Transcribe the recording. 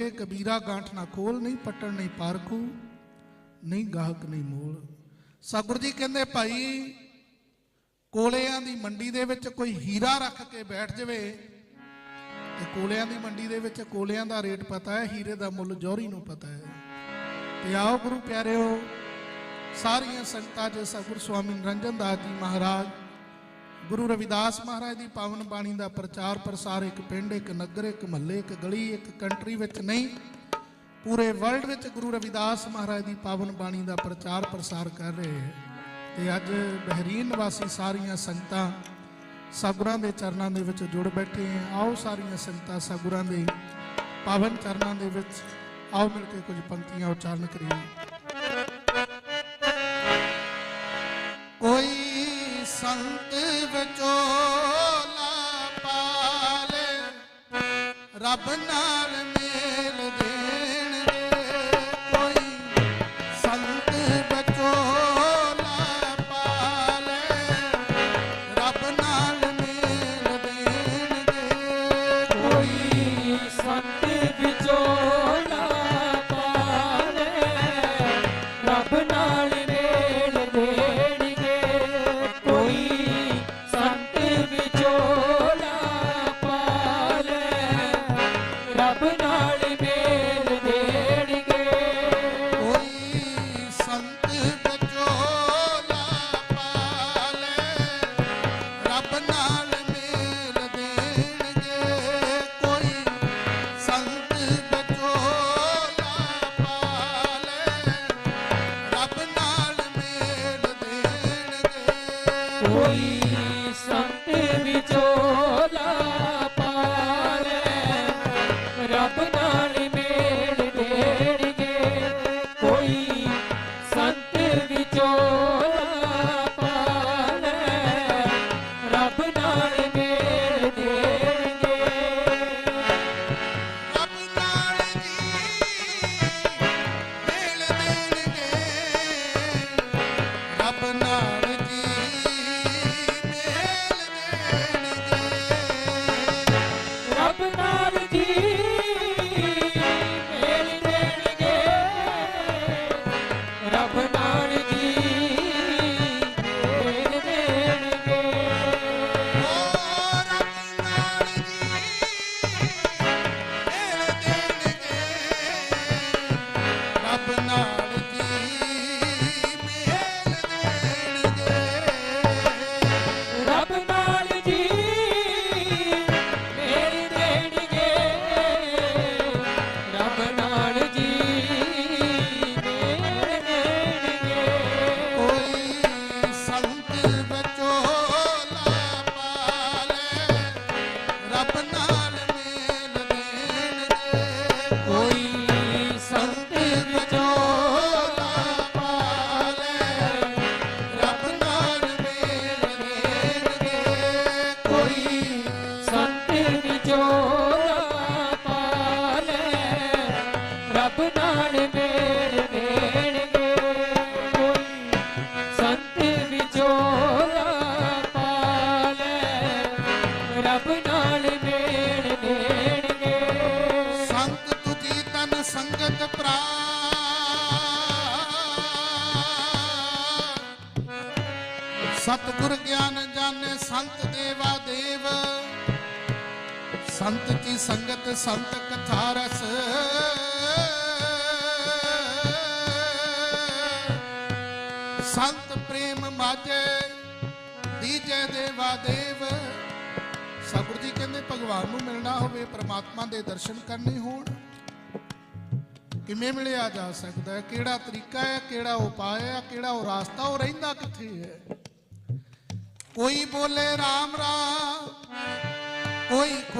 ਕੇ ਕਬੀਰਾ ਗਾਂਠ ਨਾ ਖੋਲ, ਨਹੀਂ ਪਟਣ ਨਹੀਂ ਪਾਰਖੂ, ਨਹੀਂ ਗਾਹਕ ਨਹੀਂ ਮੋਲ। ਸਤਿਗੁਰੂ ਜੀ ਕਹਿੰਦੇ, ਭਾਈ, ਕੋਲਿਆਂ ਦੀ ਮੰਡੀ ਦੇ ਵਿੱਚ ਕੋਈ ਹੀਰਾ ਰੱਖ ਕੇ ਬੈਠ ਜਾਵੇ, ਤੇ ਕੋਲਿਆਂ ਦੀ ਮੰਡੀ ਦੇ ਵਿੱਚ ਕੋਲਿਆਂ ਦਾ ਰੇਟ ਪਤਾ ਹੈ, ਹੀਰੇ ਦਾ ਮੁੱਲ ਜੋਹਰੀ ਨੂੰ ਪਤਾ ਹੈ। ਤੇ ਆਓ ਗੁਰੂ ਪਿਆਰਿਓ, ਸਾਰੀਆਂ ਸੰਗਤਾਂ ਜੇ ਸਤਿਗੁਰੂ ਸਵਾਮੀ ਨਿਰੰਜਨ ਦਾਸ ਜੀ ਮਹਾਰਾਜ ਗੁਰੂ ਰਵਿਦਾਸ ਮਹਾਰਾਜ ਦੀ ਪਾਵਨ ਬਾਣੀ ਦਾ ਪ੍ਰਚਾਰ ਪ੍ਰਸਾਰ ਇੱਕ ਪਿੰਡ, ਇੱਕ ਨਗਰ, ਇੱਕ ਮਹੱਲੇ, ਇੱਕ ਗਲੀ, ਇੱਕ ਕੰਟਰੀ ਵਿੱਚ ਨਹੀਂ, ਪੂਰੇ ਵਰਲਡ ਵਿੱਚ ਗੁਰੂ ਰਵਿਦਾਸ ਮਹਾਰਾਜ ਦੀ ਪਾਵਨ ਬਾਣੀ ਦਾ ਪ੍ਰਚਾਰ ਪ੍ਰਸਾਰ ਕਰ ਰਹੇ ਹੈ। ਤੇ ਅੱਜ ਬਹਿਰੀਨ ਨਿਵਾਸੀ ਸਾਰੀਆਂ ਸੰਗਤਾਂ ਸਤਿਗੁਰਾਂ ਦੇ ਚਰਨਾਂ ਦੇ ਵਿੱਚ ਜੁੜ ਬੈਠੇ ਹੈ। ਆਓ ਸਾਰੀਆਂ ਸੰਗਤਾਂ ਸਤਿਗੁਰਾਂ ਦੇ ਪਾਵਨ ਚਰਨਾਂ ਦੇ ਵਿੱਚ ਆਓ ਮਿਲ ਕੇ ਕੁਝ ਪੰਕਤੀਆਂ ਉਚਾਰਨ ਕਰੀਏ। ਸੰਤ ਵਿਚੋਲਾ ਪਾਲੇ। ਰੱਬ ਨਾਲ ਮੇਲ कोई ਸਤਿਗੁਰ ਗਿਆਨ ਜਾਣੇ ਸੰਤ ਦੇਵਾ ਦੇਵ। ਸੰਤ ਦੀ ਸੰਗਤ ਸੰਤ ਕਥਾਰ ਸੰਤ ਪ੍ਰੇਮ ਮਾਝੇ ਦੀਜੇ ਦੇਵਾ ਦੇਵ। ਸਤਿਗੁਰ ਜੀ ਕਹਿੰਦੇ, ਭਗਵਾਨ ਨੂੰ ਮਿਲਣਾ ਹੋਵੇ, ਪ੍ਰਮਾਤਮਾ ਦੇ ਦਰਸ਼ਨ ਕਰਨੇ ਹੋਣ। ਕਿਵੇਂ ਮਿਲਿਆ ਜਾ ਸਕਦਾ ਹੈ? ਕਿਹੜਾ ਤਰੀਕਾ ਹੈ? ਕਿਹੜਾ ਉਪਾਅ ਹੈ? ਕਿਹੜਾ ਉਹ ਰਾਸਤਾ? ਉਹ ਰਹਿੰਦਾ ਕਿੱਥੇ ਹੈ? ਕੋਈ ਬੋਲੇ RAM ਰਾਮ, ਕੋਈ